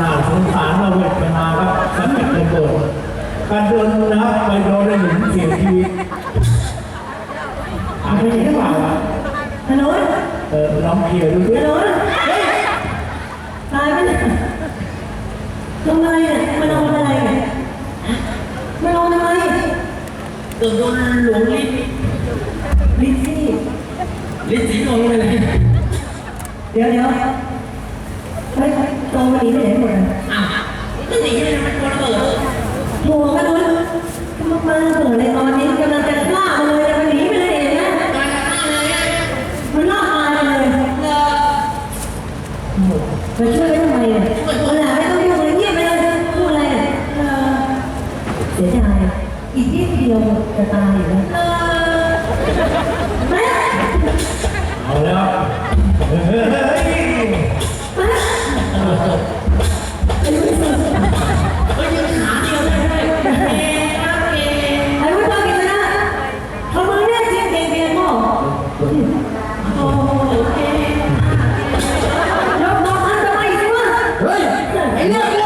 น่าสงสารเราเวทนาครับสังเกตเป็นโดนการเดินนะครับไปโดนได้หนึ่งเสียชีวิตอะไรหรือเปล่าวะถนนเออลองเคลียร์ดูดิถนนเฮ้ยตายไปเนี่ยทำไมอะมานอนอะไรอะมานอนทำไมเกิดโดนหลวงลิ้นลิซซี่ลิ้นสีลงไปเลยเดี๋ยวเดี๋ยว เฮ้ยตรงวันนี้ไปไหนหมดอะอ้าวก็หนีเลยมันกลัวระเบิดหัวกันเลยมามาเปิดในตอนนี้กำลังจะฆ่ามันเลยมันหนีไปเลยนะตายแล้วเลยอะมันล่าตายเลยเออมาช่วยได้ทำไมอะมันหลาไม่ต้องยุ่งเลยเงียบไปเลยพูดอะไรอะเออเสียดายอีกนิดเดียวจะตายอยู่แล้ว Helal.